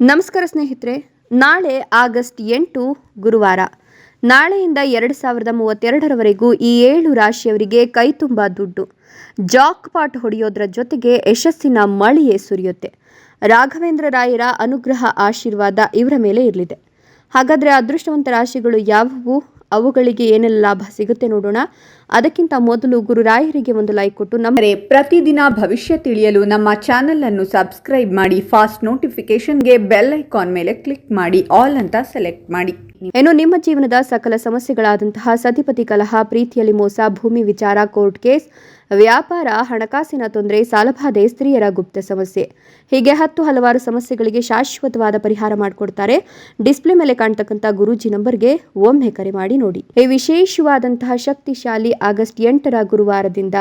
ನಮಸ್ಕಾರ ಸ್ನೇಹಿತರೆ, ನಾಳೆ ಆಗಸ್ಟ್ ಎಂಟು, ಗುರುವಾರ. ನಾಳೆಯಿಂದ ಎರಡು ಸಾವಿರದ ಮೂವತ್ತೆರಡರವರೆಗೂ ಈ ಏಳು ರಾಶಿಯವರಿಗೆ ಕೈ ತುಂಬ ದುಡ್ಡು. ಜಾಕ್ ಪಾಟ್ ಹೊಡೆಯೋದ್ರ ಜೊತೆಗೆ ಯಶಸ್ಸಿನ ಮಳೆಯೇ ಸುರಿಯುತ್ತೆ. ರಾಘವೇಂದ್ರ ರಾಯರ ಅನುಗ್ರಹ ಆಶೀರ್ವಾದ ಇವರ ಮೇಲೆ ಇರಲಿದೆ. ಹಾಗಾದರೆ ಅದೃಷ್ಟವಂತ ರಾಶಿಗಳು ಯಾವುವು? ಅವುಗಳಿಗೆ ಏನೆಲ್ಲ ಲಾಭ ಸಿಗುತ್ತೆ ನೋಡೋಣ. ಅದಕ್ಕಿಂತ ಮೊದಲು ಗುರುರಾಯರಿಗೆ ಒಂದು ಲೈಕ್ ಕೊಟ್ಟು ನಮ್ಮ ಪ್ರತಿದಿನ ಭವಿಷ್ಯ ತಿಳಿಯಲು ನಮ್ಮ ಚಾನೆಲ್ ಅನ್ನು ಸಬ್ಸ್ಕ್ರೈಬ್ ಮಾಡಿ ಫಾಸ್ಟ್ ನೋಟಿಫಿಕೇಶನ್ಗೆ ಬೆಲ್ ಐಕಾನ್ ಮೇಲೆ ಕ್ಲಿಕ್ ಮಾಡಿ ಆಲ್ ಅಂತ ಸೆಲೆಕ್ಟ್ ಮಾಡಿ. ಏನು ನಿಮ್ಮ ಜೀವನದ ಸಕಲ ಸಮಸ್ಯೆಗಳಾದಂತಹ ಸತಿಪತಿ ಕಲಹ, ಪ್ರೀತಿಯಲ್ಲಿ ಮೋಸ, ಭೂಮಿ ವಿಚಾರ, ಕೋರ್ಟ್ ಕೇಸ್, ವ್ಯಾಪಾರ, ಹಣಕಾಸಿನ ತೊಂದರೆ, ಸಾಲಬಾಧೆ, ಸ್ತ್ರೀಯರ ಗುಪ್ತ ಸಮಸ್ಯೆ. ಹೀಗೆ ಹತ್ತು ಹಲವಾರು ಸಮಸ್ಯೆಗಳಿಗೆ ಶಾಶ್ವತವಾದ ಪರಿಹಾರ ಮಾಡಿಕೊಡ್ತಾರೆ. ಡಿಸ್ಪ್ಲೇ ಮೇಲೆ ಕಾಣ್ತಕ್ಕಂಥ ಗುರೂಜಿ ನಂಬರ್ಗೆ ಒಮ್ಮೆ ಕರೆ ಮಾಡಿ ನೋಡಿ. ಈ ವಿಶೇಷವಾದಂತಹ ಶಕ್ತಿಶಾಲಿ ಆಗಸ್ಟ್ ಎಂಟರ ಗುರುವಾರದಿಂದ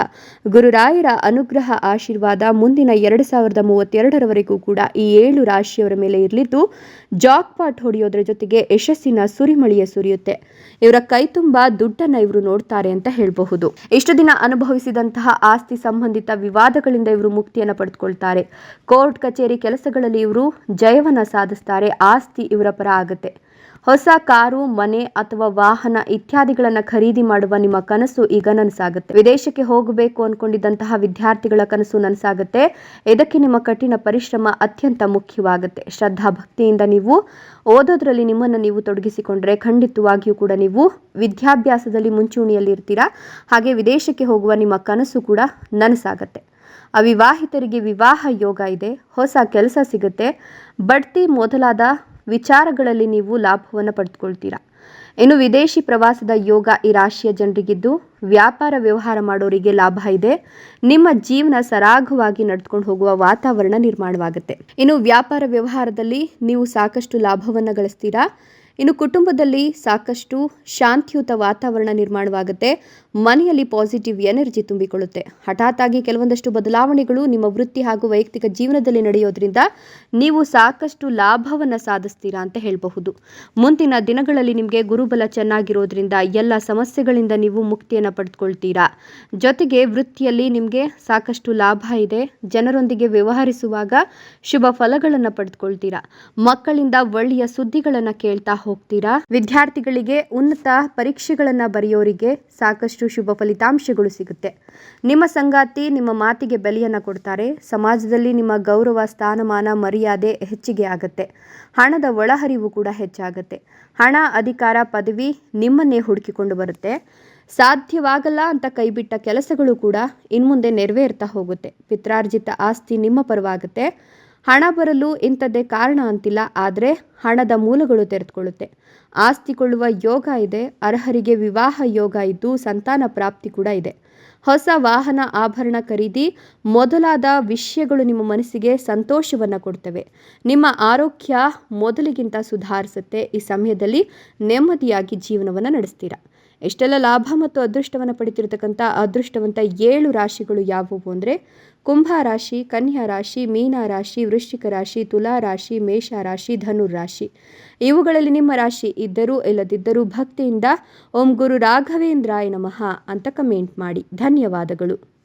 ಗುರುರಾಯರ ಅನುಗ್ರಹ ಆಶೀರ್ವಾದ ಮುಂದಿನ ಎರಡು ಸಾವಿರದ ಮೂವತ್ತೆರಡರವರೆಗೂ ಕೂಡ ಈ ಏಳು ರಾಶಿಯವರ ಮೇಲೆ ಇರಲಿದ್ದು ಜಾಕ್ ಪಾಟ್ ಹೊಡೆಯೋದ್ರ ಜೊತೆಗೆ ಯಶಸ್ಸಿನ ಸುರಿಮಳಿಯ ಸುರಿಯುತ್ತೆ. ಇವರ ಕೈ ತುಂಬ ದುಡ್ಡನ್ನ ಇವರು ನೋಡ್ತಾರೆ ಅಂತ ಹೇಳಬಹುದು. ಇಷ್ಟು ದಿನ ಅನುಭವಿಸಿದಂತಹ ಆಸ್ತಿ ಸಂಬಂಧಿತ ವಿವಾದಗಳಿಂದ ಇವರು ಮುಕ್ತಿಯನ್ನು ಪಡೆದುಕೊಳ್ತಾರೆ. ಕೋರ್ಟ್ ಕಚೇರಿ ಕೆಲಸಗಳಲ್ಲಿ ಇವರು ಜಯವನ್ನ ಸಾಧಿಸ್ತಾರೆ. ಆಸ್ತಿ ಇವರ ಪರ ಆಗುತ್ತೆ. ಹೊಸ ಕಾರು, ಮನೆ ಅಥವಾ ವಾಹನ ಇತ್ಯಾದಿಗಳನ್ನು ಖರೀದಿ ಮಾಡುವ ನಿಮ್ಮ ಕನಸು ಈಗ ನನಸಾಗುತ್ತೆ. ವಿದೇಶಕ್ಕೆ ಹೋಗಬೇಕು ಅನ್ಕೊಂಡಿದ್ದಂತಹ ವಿದ್ಯಾರ್ಥಿಗಳ ಕನಸು ನನಸಾಗುತ್ತೆ. ಇದಕ್ಕೆ ನಿಮ್ಮ ಕಠಿಣ ಪರಿಶ್ರಮ ಅತ್ಯಂತ ಮುಖ್ಯವಾಗುತ್ತೆ. ಶ್ರದ್ಧಾ ಭಕ್ತಿಯಿಂದ ನೀವು ಓದೋದ್ರಲ್ಲಿ ನಿಮ್ಮನ್ನು ನೀವು ತೊಡಗಿಸಿಕೊಂಡ್ರೆ ಖಂಡಿತವಾಗಿಯೂ ಕೂಡ ನೀವು ವಿದ್ಯಾಭ್ಯಾಸದಲ್ಲಿ ಮುಂಚೂಣಿಯಲ್ಲಿ ಇರ್ತೀರಾ ಹಾಗೆ ವಿದೇಶಕ್ಕೆ ಹೋಗುವ ನಿಮ್ಮ ಕನಸು ಕೂಡ ನನಸಾಗತ್ತೆ. ಅವಿವಾಹಿತರಿಗೆ ವಿವಾಹ ಯೋಗ ಇದೆ. ಹೊಸ ಕೆಲಸ ಸಿಗುತ್ತೆ. ಬಡ್ತಿ ಮೊದಲಾದ ವಿಚಾರಗಳಲ್ಲಿ ನೀವು ಲಾಭವನ್ನು ಪಡೆದುಕೊಳ್ತೀರಾ? ಇನ್ನು ವಿದೇಶಿ ಪ್ರವಾಸದ ಯೋಗ ಈ ರಾಶಿಯ ಜನರಿಗಿದ್ದು, ವ್ಯಾಪಾರ ವ್ಯವಹಾರ ಮಾಡೋರಿಗೆ ಲಾಭ ಇದೆ. ನಿಮ್ಮ ಜೀವನ ಸರಾಗವಾಗಿ ನಡೆದುಕೊಂಡು ಹೋಗುವ ವಾತಾವರಣ ನಿರ್ಮಾಣವಾಗುತ್ತೆ. ಇನ್ನು ವ್ಯಾಪಾರ ವ್ಯವಹಾರದಲ್ಲಿ ನೀವು ಸಾಕಷ್ಟು ಲಾಭವನ್ನು ಗಳಿಸ್ತೀರಾ? ಇನ್ನು ಕುಟುಂಬದಲ್ಲಿ ಸಾಕಷ್ಟು ಶಾಂತಿಯುತ ವಾತಾವರಣ ನಿರ್ಮಾಣವಾಗುತ್ತೆ. ಮನೆಯಲ್ಲಿ ಪಾಸಿಟಿವ್ ಎನರ್ಜಿ ತುಂಬಿಕೊಳ್ಳುತ್ತೆ. ಹಠಾತ್ ಆಗಿ ಕೆಲವೊಂದಷ್ಟು ಬದಲಾವಣೆಗಳು ನಿಮ್ಮ ವೃತ್ತಿ ಹಾಗೂ ವೈಯಕ್ತಿಕ ಜೀವನದಲ್ಲಿ ನಡೆಯೋದ್ರಿಂದ ನೀವು ಸಾಕಷ್ಟು ಲಾಭವನ್ನು ಸಾಧಿಸ್ತೀರಾ ಅಂತ ಹೇಳಬಹುದು. ಮುಂದಿನ ದಿನಗಳಲ್ಲಿ ನಿಮಗೆ ಗುರುಬಲ ಚೆನ್ನಾಗಿರೋದ್ರಿಂದ ಎಲ್ಲ ಸಮಸ್ಯೆಗಳಿಂದ ನೀವು ಮುಕ್ತಿಯನ್ನು ಪಡೆದುಕೊಳ್ತೀರಾ ಜೊತೆಗೆ ವೃತ್ತಿಯಲ್ಲಿ ನಿಮಗೆ ಸಾಕಷ್ಟು ಲಾಭ ಇದೆ. ಜನರೊಂದಿಗೆ ವ್ಯವಹರಿಸುವಾಗ ಶುಭ ಫಲಗಳನ್ನು ಪಡೆದುಕೊಳ್ತೀರಾ ಮಕ್ಕಳಿಂದ ಒಳ್ಳೆಯ ಸುದ್ದಿಗಳನ್ನು ಕೇಳ್ತಾ ಹೋಗ್ತೀರಾ? ವಿದ್ಯಾರ್ಥಿಗಳಿಗೆ ಉನ್ನತ ಪರೀಕ್ಷೆಗಳನ್ನು ಬರೆಯೋರಿಗೆ ಸಾಕಷ್ಟು ಶುಭ ಫಲಿತಾಂಶಗಳು ಸಿಗುತ್ತೆ. ನಿಮ್ಮ ಸಂಗಾತಿ ನಿಮ್ಮ ಮಾತಿಗೆ ಬೆಲೆಯನ್ನು ಕೊಡ್ತಾರೆ. ಸಮಾಜದಲ್ಲಿ ನಿಮ್ಮ ಗೌರವ, ಸ್ಥಾನಮಾನ, ಮರ್ಯಾದೆ ಹೆಚ್ಚಿಗೆ ಆಗುತ್ತೆ. ಹಣದ ಒಳಹರಿವು ಕೂಡ ಹೆಚ್ಚಾಗುತ್ತೆ. ಹಣ, ಅಧಿಕಾರ, ಪದವಿ ನಿಮ್ಮನ್ನೇ ಹುಡುಕಿಕೊಂಡು ಬರುತ್ತೆ. ಸಾಧ್ಯವಾಗಲ್ಲ ಅಂತ ಕೈಬಿಟ್ಟ ಕೆಲಸಗಳು ಕೂಡ ಇನ್ಮುಂದೆ ನೆರವೇರ್ತಾ ಹೋಗುತ್ತೆ. ಪಿತ್ರಾರ್ಜಿತ ಆಸ್ತಿ ನಿಮ್ಮ ಪರವಾಗುತ್ತೆ. ಹಣ ಬರಲು ಇಂಥದ್ದೇ ಕಾರಣ ಅಂತಿಲ್ಲ, ಆದರೆ ಹಣದ ಮೂಲಗಳು ತೆರೆದುಕೊಳ್ಳುತ್ತೆ. ಆಸ್ತಿ ಕೊಳ್ಳುವ ಯೋಗ ಇದೆ, ಅರ್ಹರಿಗೆ ವಿವಾಹ ಯೋಗ ಇದ್ದು ಸಂತಾನ ಪ್ರಾಪ್ತಿ ಕೂಡ ಇದೆ. ಹೊಸ ವಾಹನ ಆಭರಣ ಖರೀದಿ ಮೊದಲಾದ ವಿಷಯಗಳು ನಿಮ್ಮ ಮನಸ್ಸಿಗೆ ಸಂತೋಷವನ್ನು ಕೊಡ್ತವೆ. ನಿಮ್ಮ ಆರೋಗ್ಯ ಮೊದಲಿಗಿಂತ ಸುಧಾರಿಸುತ್ತೆ. ಈ ಸಮಯದಲ್ಲಿ ನೆಮ್ಮದಿಯಾಗಿ ಜೀವನವನ್ನು ನಡೆಸ್ತೀರಾ? ಎಷ್ಟೆಲ್ಲ ಲಾಭ ಮತ್ತು ಅದೃಷ್ಟವನ್ನು ಪಡಿತಿರ್ತಕ್ಕಂಥ ಅದೃಷ್ಟವಂತ ಏಳು ರಾಶಿಗಳು ಯಾವುವು ಅಂದರೆ ಕುಂಭ ರಾಶಿ, ಕನ್ಯಾ ರಾಶಿ, ಮೀನ ರಾಶಿ, ವೃಶ್ಚಿಕ ರಾಶಿ, ತುಲಾ ರಾಶಿ, ಮೇಷ ರಾಶಿ, ಧನುರ್ ರಾಶಿ. ಇವುಗಳಲ್ಲಿ ನಿಮ್ಮ ರಾಶಿ ಇದ್ದರೂ ಇಲ್ಲದಿದ್ದರೂ ಭಕ್ತಿಯಿಂದ ಓಂ ಗುರು ರಾಘವೇಂದ್ರಾಯ ನಮಃ ಅಂತ ಕಮೆಂಟ್ ಮಾಡಿ. ಧನ್ಯವಾದಗಳು.